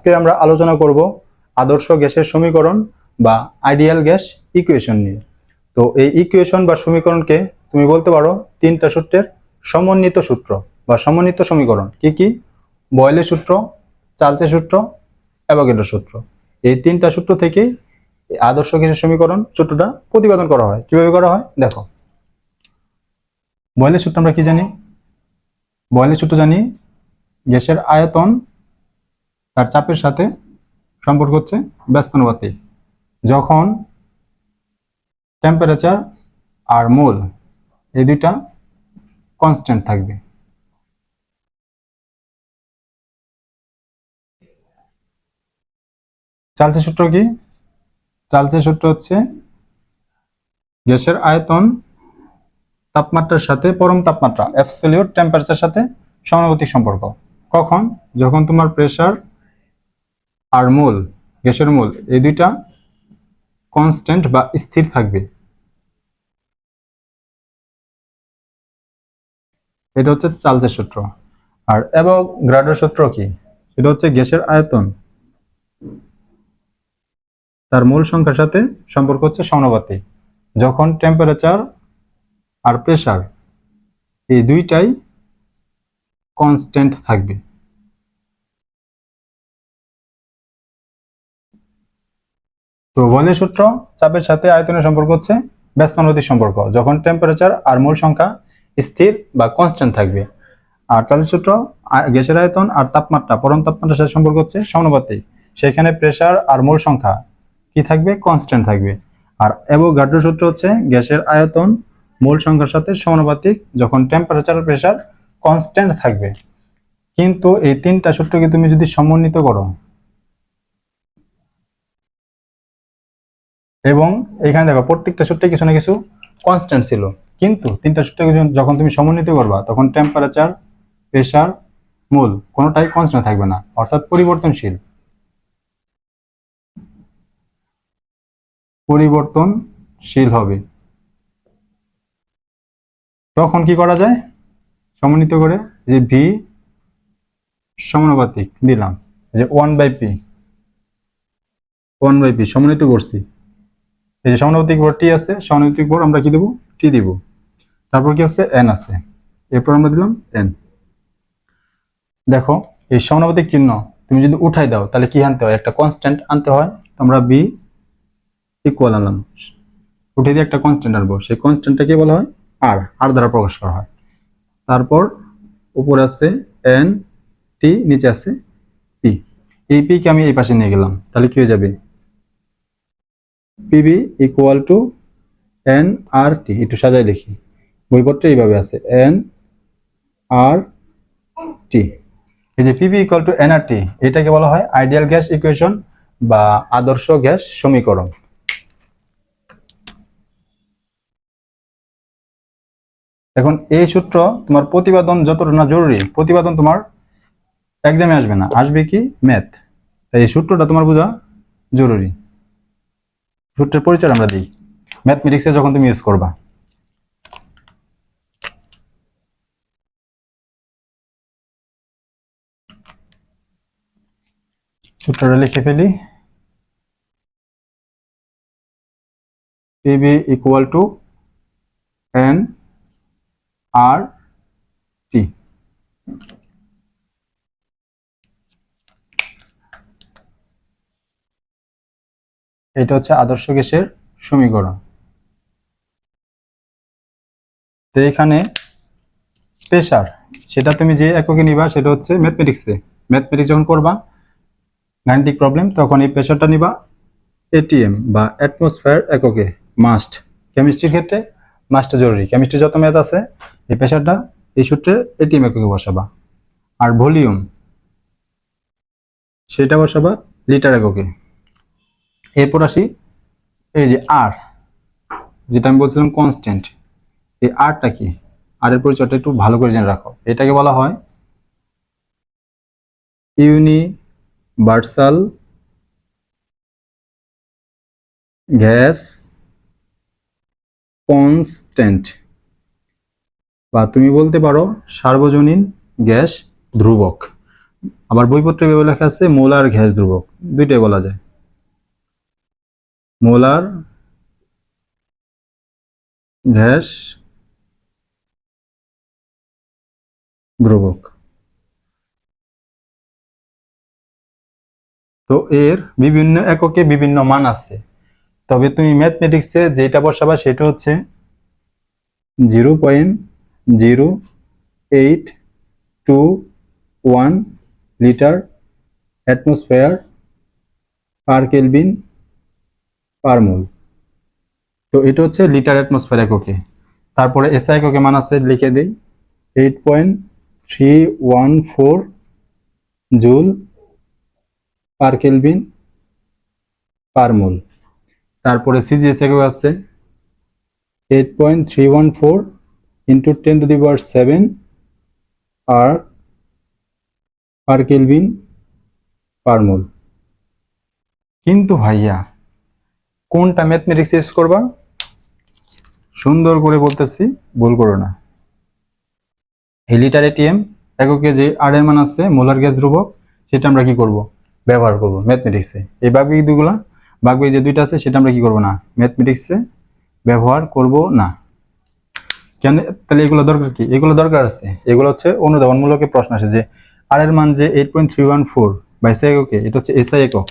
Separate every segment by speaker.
Speaker 1: আজকে আমরা আলোচনা করব আদর্শ গ্যাসের সমীকরণ বা আইডিয়াল গ্যাস ইকুয়েশন নিয়ে। তো এই ইকুয়েশন বা সমীকরণকে তুমি বলতে পারো তিনটা সূত্রের সমন্বিত সূত্র বা সমন্বিত সমীকরণ। কি কি? বয়লের সূত্র, চালচে সূত্র অ্যাভোগাড্রো সূত্র। এই তিনটা সূত্র থেকেই আদর্শ গ্যাসের সমীকরণ সূত্রটা প্রতিপাদন করা হয়। কীভাবে করা হয়? দেখো। বয়লের সূত্র আমরা কি জানি? বয়লের সূত্র জানি গ্যাসের আয়তন তার চাপের সাথে সম্পর্ক হচ্ছে ব্যস্তানুপাতিক যখন টেম্পারেচার আর মোল এই দুইটা কনস্ট্যান্ট থাকবে। চালচে সূত্র কি? চালচে সূত্র হচ্ছে গ্যাসের আয়তন তাপমাত্রার সাথে পরম তাপমাত্রা অ্যাবসলিউট টেম্পারেচার সাথে সমানুপাতিক সম্পর্ক। কখন? যখন তোমার প্রেসার আর মোল, গ্যাসের মোল, এই দুইটা কনস্ট্যান্ট বা স্থির থাকবে। এটা হচ্ছে চালচের সূত্র। আর এবং গ্রাডের সূত্র কি? সেটা হচ্ছে গ্যাসের আয়তন। তার মূল সংখ্যার সাথে সম্পর্ক হচ্ছে সমানুপাতিক। যখন টেম্পারেচার আর প্রেসার এই দুইটাই কনস্ট্যান্ট থাকবে। তো সূত্র, চাপের সাথে আয়তনের সম্পর্ক হচ্ছে ব্যস্তানুপাতিক সম্পর্ক, যখন টেম্পারেচার আর মূল সংখ্যা স্থির বা কনস্ট্যান্ট থাকবে। আর চালের সূত্র গ্যাসের আয়তন আর তাপমাত্রা, পরম তাপমাত্রার সাথে সম্পর্ক হচ্ছে সমানুপাতিক। সেখানে প্রেসার আর মূল সংখ্যা কি থাকবে? কনস্ট্যান্ট থাকবে। আর অ্যাভোগাড্রো সূত্র হচ্ছে গ্যাসের আয়তন, মূল সংখ্যার সাথে সমানুপাতিক, যখন টেম্পারেচার আর প্রেসার কনস্ট্যান্ট থাকবে। কিন্তু এই তিনটা সূত্রকে তুমি যদি সমন্বিত করো এবং এখানে দেখো, প্রত্যেকটা সূত্রে কিছু না কিছু কনস্ট্যান্ট ছিল। কিন্তু তিনটা যখন- যখন তুমি সমন্বিত করবা, তখন টেম্পারেচার প্রেশার মূল কোনোটাই কনস্ট্যান্ট থাকবে না, অর্থাৎ পরিবর্তনশীল। পরিবর্তনশীল হবে। তখন কি করা যায়? সমন্বিত করে যে ভি সমানুপাতিক দিলাম, যে one by P one by P সমন্বিত করছি। এই যে সমানুপাতিক ভর টি আছে, সমানুপাতিক ভর আমরা কি দেবো? টি দিব। তারপর কি আছে? এন আছে। এরপর আমরা দিলাম এন দেখো, এই সমানুপাতিক চিহ্ন তুমি যদি উঠাই দাও, তাহলে কি আনতে হয়? একটা কনস্ট্যান্ট আনতে হয়। তোমরা বি ইকুয়াল আনলাম। উঠে দিয়ে একটা কনস্ট্যান্ট আনব। সেই কনস্ট্যান্টটাকে বলা হয়? আর আর দ্বারা প্রকাশ করা হয়। তারপর উপরে আছে এন টি নিচে আছে পি এই পি কে আমি এই পাশে নিয়ে গেলাম। তাহলে কি হয়ে যাবে? PV equal to N R T একটু সাজাই লিখি বইপত্রে এইভাবে আছে এন আর টি এই যে PV equal to N R T এটাকে বলা হয় আইডিয়াল গ্যাস ইকুয়েশন বা আদর্শ গ্যাস সমীকরণ। এখন এই সূত্র তোমার প্রতিপাদন যতটা না জরুরি, প্রতিপাদন তোমার এক্সামে আসবে না, আসবে কি ম্যাথ তাই এই সূত্রটা তোমার বোঝা জরুরি। সূত্রের পরিচয় আমরা দিই। ম্যাথমেটিক্সে যখন তুমি ইউজ করবা। সূত্রটা লিখে ফেলি। PV equal to N R T এটা হচ্ছে আদর্শ গ্যাসের সমীকরণ। তো এখানে প্রেশার সেটা তুমি যে এককে নিবা সেটা হচ্ছে ম্যাথমেটিক্সে ম্যাথমেটিক্স যখন করবা গাণিতিক প্রবলেম তখন এই প্রেশারটা নিবা এটিএম বা অ্যাটমসফেয়ার এককে মাস্ট কেমিস্ট্রির ক্ষেত্রে মাস্টটা জরুরি। কেমিস্ট্রি যত ম্যাথ আছে, এই প্রেশারটা এই সূত্রে এটিএম এককে বসাবা। আর ভলিউম সেটা বসাবা লিটার এককে। এরপর আসি, এই যে আর যেটা আমি বলছিলাম কনস্ট্যান্ট এই আরটা কি? আর এর পরিচয়টা একটু ভালো করে জেনে রাখো। এটাকে বলা হয় ইউনিভার্সাল গ্যাস কনস্ট্যান্ট বা তুমি বলতে পারো সার্বজনীন গ্যাস ধ্রুবক। আবার বইপত্রে লেখা আছে, মোলার গ্যাস ধ্রুবক। দুইটাই বলা যায়। মোলার গ্যাস ধ্রুবক তো এর বিভিন্ন এককে বিভিন্ন মান আছে। তবে তুমি ম্যাথমেটিক্সে যেটা বসাবা সেটা হচ্ছে zero point zero eight two one litre atmosphere per kelvin per mole. তো এটা হচ্ছে লিটার অ্যাটমসফেয়ার এককে। তারপরে এসআই এককে মান আছে লিখে দিই। Eight point three one four joule per kelvin per mole. তারপরে সিজিএস একক আছে। Eight point three one four into ten to the power seven erg per kelvin per mole. কিন্তু ভাইয়া কোনটা ম্যাথমেটিক্স ইউজ করবা? সুন্দর করে বলতেছি, ভুল করো না। এই লিটার এটিএম এককে যে আর এর মান আছে মোলার গ্যাস ধ্রুবক, সেটা আমরা কি করব? ব্যবহার করব ম্যাথমেটিক্সে এই বাকি দুগুলা, বাকি যে দুইটা আছে, সেটা আমরা কি করব না? ম্যাথমেটিক্সে ব্যবহার করব না। কেন? তাহলে এগুলো দরকার কি? এগুলো দরকার আছে। এগুলো হচ্ছে অনুধাবনমূলক প্রশ্ন আসে যে আর এর মান যে eight point three one four by সে এককে এটা হচ্ছে এসআই একক।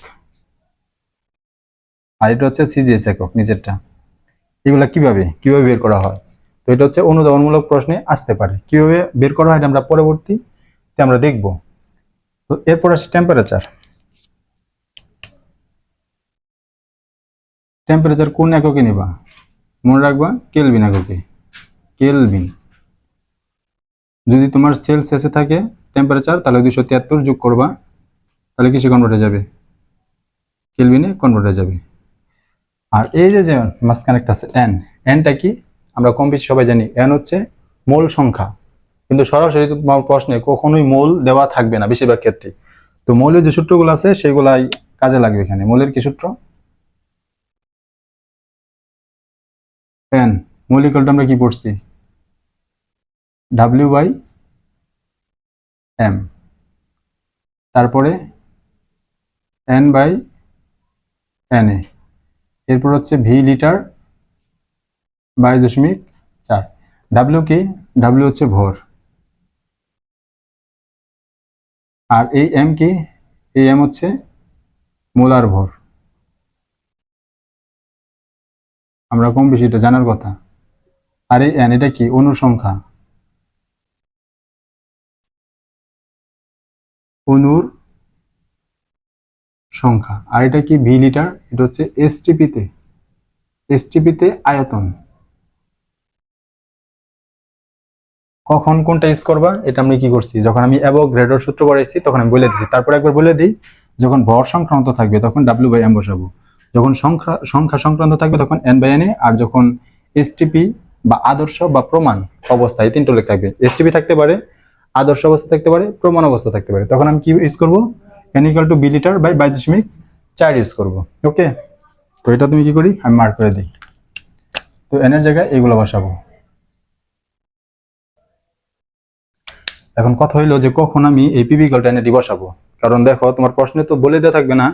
Speaker 1: আর এটা হচ্ছে সিজিএস একক নিচেরটা এগুলো কীভাবে কীভাবে বের করা হয়? তো এটা হচ্ছে অনুধাবনমূলক প্রশ্নে আসতে পারে। কীভাবে বের করা হয় আমরা পরবর্তীতে আমরা দেখব। তো এরপর আসে টেম্পারেচার টেম্পারেচার কোন এককে নিবা? মনে রাখবা কেলভিন এককে। কেলভিন যদি তোমার সেলসিয়াসে থাকে টেম্পারেচার তাহলে দুশো তিয়াত্তর যোগ করবা, তাহলে কিসে কনভার্ট হয়ে যাবে? কেলভিনে কনভার্ট হয়ে যাবে। আর এই যে যে মাঝখানে একটা আছে এন এনটা কি? আমরা কম বেশি সবাই জানি এন হচ্ছে মোল সংখ্যা। কিন্তু সরাসরি প্রশ্নে কখনোই মোল দেওয়া থাকবে না বেশিরভাগ ক্ষেত্রে। তো মৌলের যে সূত্রগুলো আছে, সেগুলাই কাজে লাগবে এখানে। মৌলের কি সূত্র? এন মৌলিকলটা আমরা কি পড়ছি? ডাব্লিউ বাই এম তারপরে এন বাই এন এ এরপর হচ্ছে ভি লিটার বাইশ দশমিক চার। ডাব্লিউ কি? ডাব্লিউ হচ্ছে ভর। আর এই এম কি? এই এম হচ্ছে মোলার ভর। আমরা কম বেশি, এটা জানার কথা। আর এই এন এটা কি? অনুসংখ্যা অনুর সংখ্যা। আর এটা কি ভি লিটার এটা হচ্ছে এসটিপিতে এসটিপিতে আয়তন। কখন কোনটা ইউজ করবা, এটা আমি কি করছি? যখন আমি অ্যাভোগ্রেডর সূত্র পড়াইছি তখন আমি বলে দিছি। তারপর একবার বলে দিই, যখন ভর সংক্রান্ত থাকবে, তখন ডাব্লিউ বাই এম বসাবো। যখন সংখ্যা সংখ্যা সংক্রান্ত থাকবে, তখন এন বাই এন এ, আর যখন এসটিপি বা আদর্শ বা প্রমাণ অবস্থা, এই তিনটা উল্লেখ থাকবে। এসটিপি থাকতে পারে, আদর্শ অবস্থা থাকতে পারে, প্রমাণ অবস্থা থাকতে পারে। তখন আমি কি ইউজ করব? N equal to V litre by বাইশ দশমিক চার ইউজ করব ওকে তো এটা তুমি কি করি? আমি মার্ক করে দিই। তো এনের জায়গায় এগুলো বসাবো। এখন কথা হইল যে কখন আমি এই পিবি ইকাল টেন এটি বসাবো? কারণ দেখো, তোমার প্রশ্নে তো বলে দেওয়া থাকবে না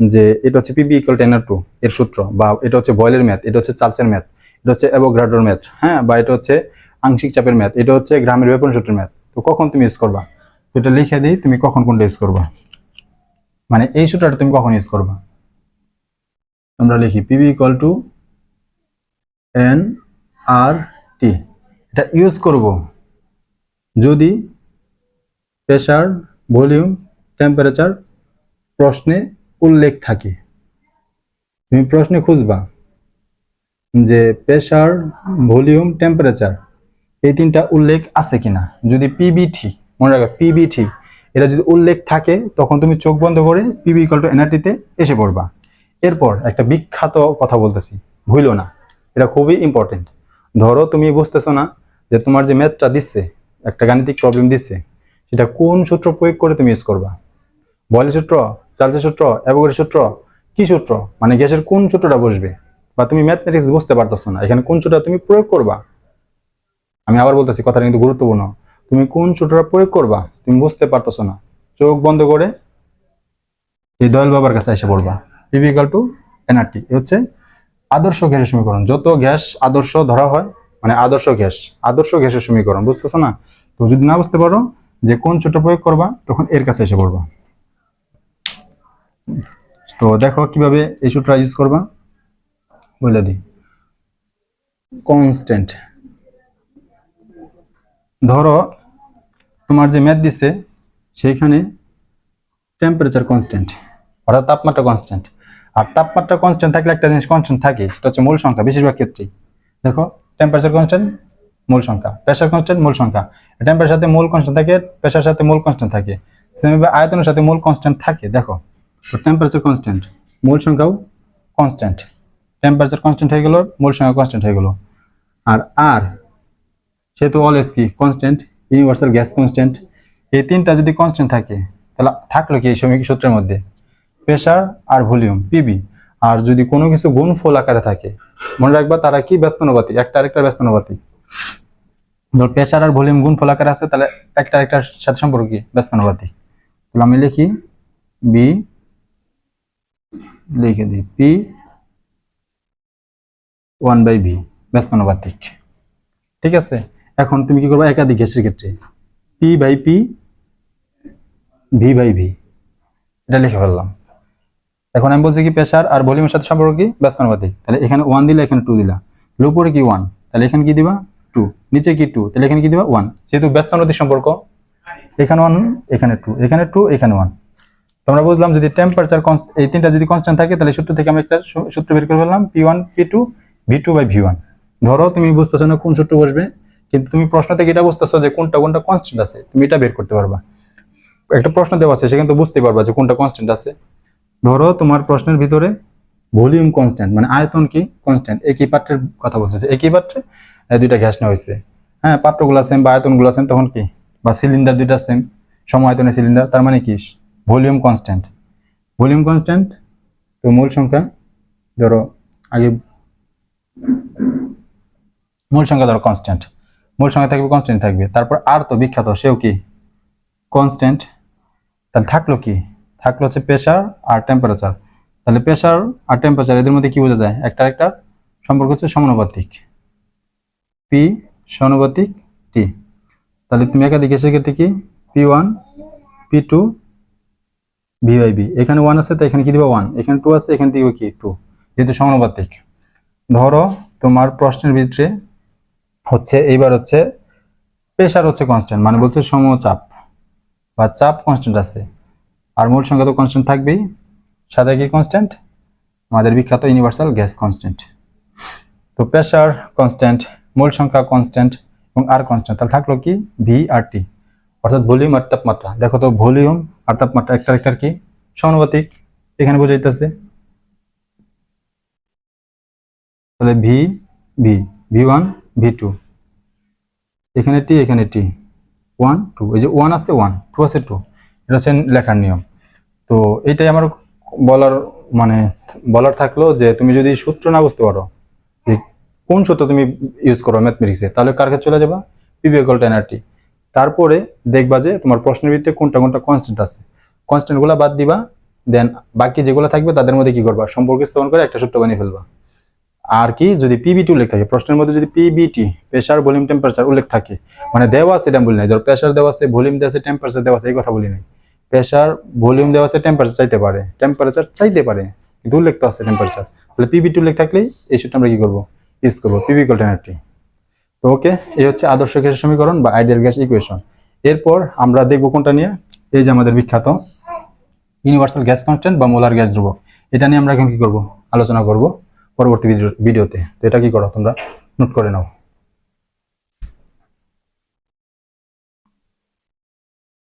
Speaker 1: যে এটা হচ্ছে পিবি ইকাল টেন টু এর সূত্র, বা এটা হচ্ছে বয়েলের ম্যাথ এটা হচ্ছে চার্লসের ম্যাথ এটা হচ্ছে অ্যাভোগ্রাডোর ম্যাথ হ্যাঁ? বা এটা হচ্ছে আংশিক চাপের ম্যাথ এটা হচ্ছে গ্রামের ব্যাপন সূত্রের ম্যাথ তো কখন তুমি ইউজ করবা? এটা লিখে দিই, তুমি কখন কোনটা ইউজ করবা? মানে এই সূত্রটা তুমি কখন ইউজ করবা? আমরা লিখি PV equal to N R T এটা ইউজ করব। যদি প্রেশার ভলিউম টেম্পারেচার প্রশ্নে উল্লেখ থাকে। তুমি প্রশ্নে খুঁজবা যে প্রেশার ভলিউম টেম্পারেচার এই তিনটা উল্লেখ আছে কিনা? যদি পিবিটি মনে রাখবে পিবিটি এটা যদি উল্লেখ থাকে, তখন তুমি চোখ বন্ধ করে পিবি ইকাল টু এনআরটিতে এসে পড়বা। এরপর একটা বিখ্যাত কথা বলতেছি ভুলো না। এটা খুবই ইম্পর্টেন্ট ধরো তুমি বুঝতেছো না যে তোমার যে ম্যাথটা দিচ্ছে, একটা গাণিতিক প্রবলেম দিচ্ছে, সেটা কোন সূত্র প্রয়োগ করে তুমি ইউজ করবা? বয়েলের সূত্র চার্লসের সূত্র অ্যাভোগাড্রোর সূত্র, কি সূত্র? মানে গ্যাসের কোন সূত্রটা বসবে? বা তুমি ম্যাথমেটিক্স বুঝতে পারতেছো না, এখানে কোন সূত্রটা তুমি প্রয়োগ করবা? আমি আবার বলতেছি, কথাটা কিন্তু গুরুত্বপূর্ণ। তুমি কোন সূত্রটা প্রয়োগ করবা? তুমি বুঝতে পারতেছো না। চোখ বন্ধ করে এই দয়াল বাবার কাছে এসে পড়বা। পিভি ইকাল টু এনআরটি হচ্ছে আদর্শ গ্যাসের সমীকরণ। যত গ্যাস আদর্শ ধরা হয় মানে আদর্শ গ্যাস, আদর্শ গ্যাসের সমীকরণ, বুঝতেছো না? তো যদি না বুঝতে পারো যে কোন সূত্র প্রয়োগ করবা, তখন এর কাছে এসে পড়বা। তো দেখো কীভাবে এই সূত্র ইউজ করবা। বলে দিই। কনস্ট্যান্ট ধরো, তোমার যে ম্যাথ দিছে, সেইখানে টেম্পারেচার কনস্ট্যান্ট অর্থাৎ তাপমাত্রা কনস্ট্যান্ট আর তাপমাত্রা কনস্ট্যান্ট থাকলে একটা জিনিস কনস্ট্যান্ট থাকে, সেটা হচ্ছে মূল সংখ্যা, বেশিরভাগ ক্ষেত্রেই। দেখো টেম্পারেচার কনস্ট্যান্ট মূল সংখ্যা প্রেশার কনস্ট্যান্ট মূল সংখ্যা। টেম্পারেচার সাথে মূল কনস্ট্যান্ট থাকে প্রেশার সাথে মূল কনস্ট্যান্ট থাকে। সেমভাবে আয়তনের সাথে মূল কনস্ট্যান্ট থাকে, দেখো। তো টেম্পারেচার কনস্ট্যান্ট মূল সংখ্যাও কনস্ট্যান্ট টেম্পারেচার কনস্ট্যান্ট হয়ে গেল, মূল সংখ্যা কনস্ট্যান্ট হয়ে গেল। আর আর সেহেতু অলওয়েজ কি? কনস্ট্যান্ট ইউনিভার্সাল গ্যাস কনস্ট্যান্ট এই তিনটা যদি কনস্ট্যান্ট থাকে, তাহলে থাকল কি এই সময় সূত্রের মধ্যে? প্রেশার আর ভলিউম পিবি আর যদি কোনো কিছু গুণফল আকারে থাকে, মনে রাখবা তারা কি ব্যস্ত ব্যস্তানুপাতি একটা আরেকটা ব্যস্তানুপাতি ধর প্রেশার আর ভলিউম গুণফল আকারে আছে, তাহলে একটা আরেকটার সাথে সম্পর্ক কি? ব্যস্তানুপাতি তাহলে আমি লিখি বি লিখে দিই পি ওয়ান বাই ভি ব্যস্তানুপাতিক। ঠিক আছে? এখন তুমি কি করবে? একাধিক গ্যাসের ক্ষেত্রে। P by P V by V এটা লিখে ফেললাম। এখন আমি বলছি কি প্রেশার আর ভলিউমের সাথে সম্পর্ক কি? ব্যস্তানুপাতিক। তাহলে এখানে ওয়ান দিলে এখানে টু দিলা। উপরে কি ওয়ান তাহলে এখানে কি দিবা? টু নিচে কি টু তাহলে এখানে কি দিবা? ওয়ান যেহেতু ব্যস্তানুপাতিক সম্পর্ক, এখানে ওয়ান এখানে টু এখানে টু এখানে ওয়ান তোমরা বুঝলাম, যদি টেম্পারেচার এই তিনটা যদি কনস্ট্যান্ট থাকে, তাহলে সূত্র থেকে আমরা একটা সূত্র বের করে ফেললাম P one P two V two by V one ধরো তুমি বুঝতেছো না কোন সূত্র বসবে? কিন্তু তুমি প্রশ্ন থেকে এটা বুঝতেছো যে কোনটা কোনটা কনস্ট্যান্ট আছে, তুমি এটা বের করতে পারবা। একটা প্রশ্ন দেওয়া আছে সেখানে তো বুঝতে পারবা যে কোনটা কনস্ট্যান্ট আছে। ধরো তোমার প্রশ্নের ভিতরে ভলিউম কনস্ট্যান্ট মানে আয়তন কি কনস্ট্যান্ট একই পাত্রের কথা বলতেছে একই পাত্রে দুইটা গ্যাস নেওয়া হয়েছে। হ্যাঁ পাত্রগুলো সেম বা আয়তনগুলো সেম তখন কি? বা সিলিন্ডার দুইটা সেম সম আয়তনের সিলিন্ডার তার মানে কি? ভলিউম কনস্ট্যান্ট ভলিউম কনস্ট্যান্ট তো মূল সংখ্যা, ধরো আগে, মূল সংখ্যা ধরো কনস্ট্যান্ট মূল সংখ্যা থাকবে কনস্ট্যান্ট থাকবে। তারপর আর তো বিখ্যাত, সেও কি? কনস্ট্যান্ট তাহলে থাকল কি? থাকল হচ্ছে প্রেশার আর টেম্পারেচার তাহলে প্রেশার আর টেম্পারেচার এদের মধ্যে কি বোঝা যায়? একটা একটা সম্পর্ক হচ্ছে সমানুপাতিক। পি সমানুপাতিক টি তাহলে তুমি একাধিক এসে ক্ষেত্রে কি? P one P two V by V এখানে ওয়ান আছে, তো এখানে কি দিবা? ওয়ান এখানে টু আছে, এখানে দিবে কি? টু যেহেতু সমানুপাতিক। ধরো তোমার প্রশ্নের ভিতরে হচ্ছে, এইবার হচ্ছে প্রেশার হচ্ছে কনস্ট্যান্ট মানে বলছে সমচাপ বা চাপ কনস্ট্যান্ট আছে। আর মূল সংখ্যা তো কনস্ট্যান্ট থাকবেই। সাথে কি কনস্ট্যান্ট আমাদের বিখ্যাত ইউনিভার্সাল গ্যাস কনস্ট্যান্ট তো প্রেশার কনস্ট্যান্ট মূল সংখ্যা কনস্ট্যান্ট এবং আর কনস্ট্যান্ট তাহলে থাকল কি? ভি আর টি অর্থাৎ ভলিউম আর তাপমাত্রা। দেখো তো ভলিউম আর তাপমাত্রা একটা একটার কি? সমানুপাতিক। এখানে বোঝাইতেছে। তাহলে V V V one V two এখানে টি এখানে টি ওয়ান টু এই যে ওয়ান আছে ওয়ান টু আছে টু এটা হচ্ছে লেখার নিয়ম। তো এটাই আমার বলার মানে বলার থাকল যে তুমি যদি সূত্র না বুঝতে পারো যে কোন সূত্র তুমি ইউজ করো ম্যাথমেটিক্সে তাহলে কার কাছে চলে যাবা? পিভিএকল টেনারটি তারপরে দেখবা যে তোমার প্রশ্নের ভিত্তিতে কোনটা কোনটা কনস্ট্যান্ট আছে। কনস্ট্যান্টগুলো বাদ দিবা দেন বাকি যেগুলো থাকবে তাদের মধ্যে কি করবা? সম্পর্ক স্থাপন করে একটা সূত্র বানিয়ে ফেলবা। আর কি, যদি পিবিটি উল্লেখ থাকে, প্রশ্নের মধ্যে যদি পিবিটি প্রেশার ভলিউম টেম্পারেচার উল্লেখ থাকে মানে দেওয়া আছে এটা বলি নাই, ধর প্রেশার দেওয়া আছে ভলিউম দেওয়া আছে টেম্পারেচার দেওয়া আছে, এই কথা বলি নাই। প্রেশার ভলিউম দেওয়া আছে টেম্পারেচার চাইতে পারে টেম্পারেচার চাইতে পারে, কিন্তু উল্লেখ তো আছে টেম্পারেচার তাহলে পিবিটি উল্লেখ থাকলেই এই সূত্র আমরা কি করব? ইউজ করব পিবি কল্টেনারটি তো ওকে এই হচ্ছে আদর্শ গ্যাসের সমীকরণ বা আইডিয়াল গ্যাস ইকুয়েশন এরপর আমরা দেখব কোনটা নিয়ে? এই যে আমাদের বিখ্যাত ইউনিভার্সাল গ্যাস কনস্ট্যান্ট বা মোলার গ্যাস ধ্রুবক। এটা নিয়ে আমরা এখন কি করব? আলোচনা করব। পরবর্তী ভিডিও ভিডিওতে। তো এটা কি করো তোমরা? নোট করে নাও।